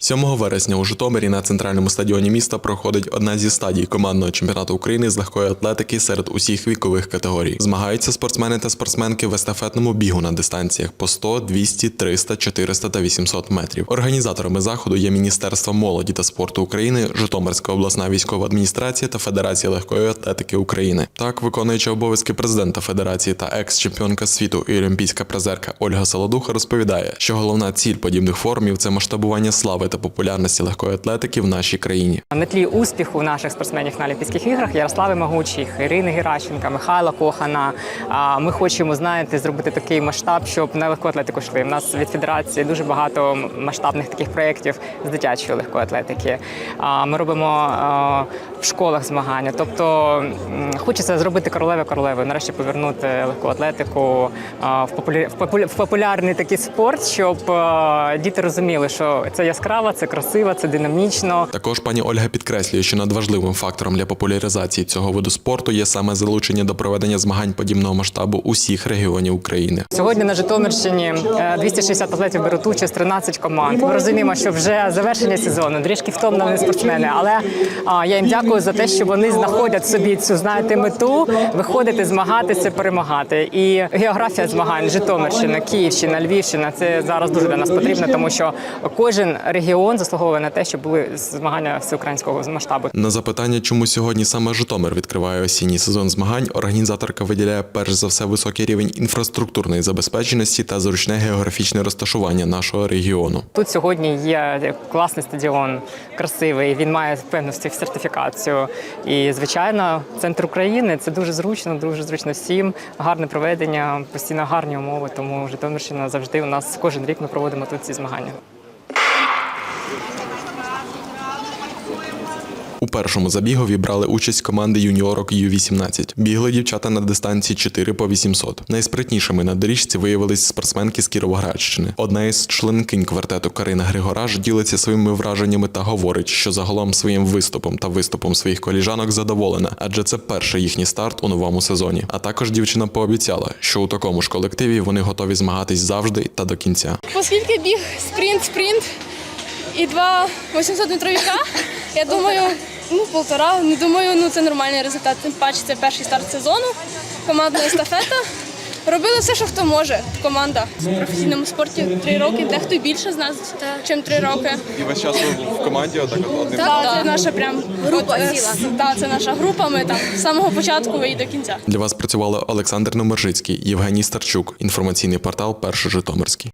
7 вересня у Житомирі на центральному стадіоні міста проходить одна зі стадій командного чемпіонату України з легкої атлетики серед усіх вікових категорій. Змагаються спортсмени та спортсменки в естафетному бігу на дистанціях по 100, 200, 300, 400 та 800 метрів. Організаторами заходу є Міністерство молоді та спорту України, Житомирська обласна військова адміністрація та Федерація легкої атлетики України. Так, виконуюча обов'язки президента Федерації та екс-чемпіонка світу і олімпійська призерка Ольга Солодуха розповідає, що головна ціль подібних форумів це масштабування слави та популярності легкої атлетики в нашій країні. На тлі успіху наших спортсменів на Олімпійських іграх Ярослави Могучих, Ірини Геращенка, Михайла Кохана. Ми хочемо знаєте, зробити такий масштаб, щоб на легку атлетику йшли. У нас від федерації дуже багато масштабних таких проєктів з дитячої легкої атлетики. Ми робимо в школах змагання. Тобто хочеться зробити королеву королевою, нарешті повернути легку атлетику в популярний такий спорт, щоб діти розуміли, що це яскраво, це красиво, це динамічно. Також пані Ольга підкреслює, що надважливим фактором для популяризації цього виду спорту є саме залучення до проведення змагань подібного масштабу усіх регіонів України. Сьогодні на Житомирщині е, 260 атлетів беруть участь, 13 команд. Ми розуміємо, що вже завершення сезону, трішки втомлені спортсмени, але я їм дякую за те, що вони знаходять собі цю знаєте мету виходити, змагатися, перемагати. І географія змагань Житомирщина, Київщина, Львівщина це зараз дуже для нас потрібно, тому що кожен регіон заслуговує на те, щоб були змагання всеукраїнського масштабу. На запитання, чому сьогодні саме Житомир відкриває осінній сезон змагань, організаторка виділяє перш за все високий рівень інфраструктурної забезпеченості та зручне географічне розташування нашого регіону. Тут сьогодні є класний стадіон, красивий. Він має певну сертифікацію. І звичайно, центр України це дуже зручно, дуже зручно всім. Гарне проведення, постійно гарні умови. Тому Житомирщина завжди у нас кожен рік ми проводимо тут ці змагання. У першому забігові брали участь команди юніорок Ю-18. Бігли дівчата на дистанції 4 по 800. Найспритнішими на доріжці виявились спортсменки з Кіровоградщини. Одна із членкинь квартету Карина Григораш ділиться своїми враженнями та говорить, що загалом своїм виступом та виступом своїх коліжанок задоволена, адже це перший їхній старт у новому сезоні. А також дівчина пообіцяла, що у такому ж колективі вони готові змагатись завжди та до кінця. Оскільки біг спринт, спринт і два 800 метровіка, я думаю, ну полтора. Не думаю, ну це нормальний результат. Тим паче це перший старт сезону, командна естафета. Робили все, що хто може. Команда в професійному спорті три роки, дехто більше з нас, ніж три роки. І весь час в команді отак одним. Так, це наша прям група ціла. Так, це наша група. Ми там з самого початку і до кінця. Для вас працювали Олександр Номержицький, Євгеній Старчук, інформаційний портал Перший Житомирський.